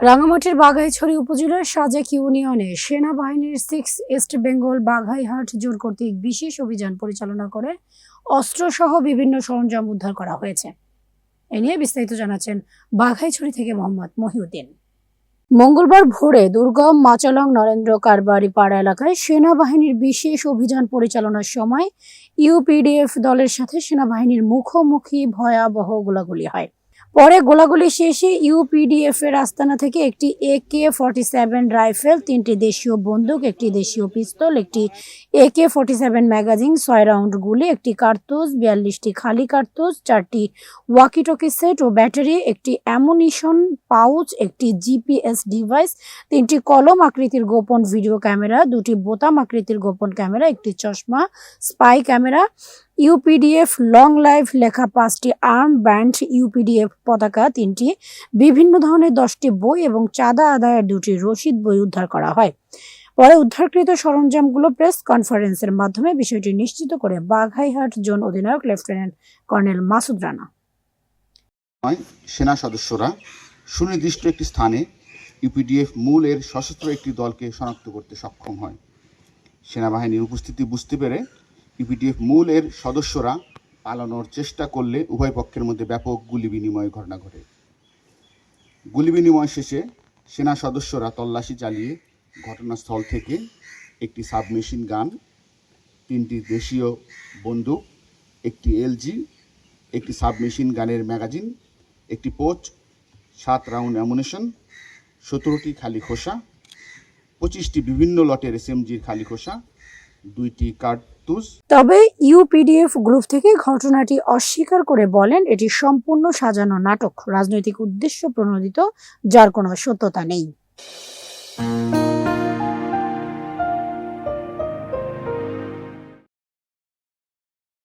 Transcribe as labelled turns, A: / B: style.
A: রাঙামাটির বাঘাইছড়ি উপজেলার সাজেক ইউনিয়নে সেনাবাহিনীর সিক্স ইস্ট বেঙ্গল বাঘাইহাট জোর কর্তৃক বিশেষ অভিযান পরিচালনা করে অস্ত্রসহ বিভিন্ন সরঞ্জাম উদ্ধার করা হয়েছে। এ নিয়ে বিস্তারিত জানাচ্ছেন বাঘাইছড়ি থেকে মোহাম্মদ মহিউদ্দিন। মঙ্গলবার ভোরে দুর্গম মাচালং নরেন্দ্র কারবারি পাড়া এলাকায় সেনাবাহিনীর বিশেষ অভিযান পরিচালনার সময় ইউপিডিএফ দলের সাথে সেনাবাহিনীর মুখোমুখি ভয়াবহ গোলাগুলি হয়। পরে গোলাগুলি শেষে ইউপিডিএফ এর আস্তানা থেকে একটি A K forty seven rifle, তিনটি দেশীয় বন্দুক, একটি দেশীয় পিস্তল, একটি A K forty seven magazine, ছয় রাউন্ড গুলি, একটি কার্তুজ, বিয়াল্লিশটি খালি কার্তুজ, চারটি ওয়াকিটকি সেট ও ব্যাটারি, একটি অ্যামুনিশন পাউচ একটি জিপিএস ডিভাইস তিনটি কলম আকৃতির গোপন ভিডিও ক্যামেরা দুটি বোতাম আকৃতির গোপন ক্যামেরা একটি চশমা spy camera UPDF long life লেখা পাঁচটি আর্ম ব্যান্ড ইউপিডিএফ পতাকা তিনটি, বিভিন্ন ধরনের দশটি বই এবং চাঁদা আদায়ের দুটি রসিদ বই উদ্ধার করা হয়। পরে উদ্ধারকৃত সরঞ্জামগুলো প্রেস কনফারেন্সের মাধ্যমে বিষয়টি নিশ্চিত করে বাঘাইহাট জোন অধিনায়ক লেফটেন্যান্ট কর্নেল মাসুদ রানা।
B: সেনা সদস্যরা সুনির্দিষ্ট একটি স্থানে ইউপিডিএফ মূলের সশস্ত্র একটি দলকে শনাক্ত করতে সক্ষম হয়। সেনাবাহিনীর উপস্থিতি বুঝতে পেরে ইউপিডিএফ মূলের সদস্যরা পালানোর চেষ্টা করলে উভয় পক্ষের মধ্যে ব্যাপক গুলি বিনিময় ঘটনা ঘটে। গুলি বিনিময় শেষে সেনা সদস্যরা তল্লাশি চালিয়ে ঘটনাস্থল থেকে একটি সাবমেশিন গান, তিনটি দেশীয় বন্দুক, একটি এলজি, একটি সাবমেশিন গানের ম্যাগাজিন, একটি পোচ, সাত রাউন্ড অ্যামুনেশন, সতেরোটি খালি খোসা, পঁচিশটি বিভিন্ন লটের এসএমজির খালি খোসা দুইটি কার্তুজ।
A: তবে ইউপিডিএফ গ্রুপ থেকে ঘটনাটি অস্বীকার করে বলেন, এটি সম্পূর্ণ সাজানো নাটক। রাজনৈতিক উদ্দেশ্য প্রণোদিত, যার কোনো সত্যতা নেই।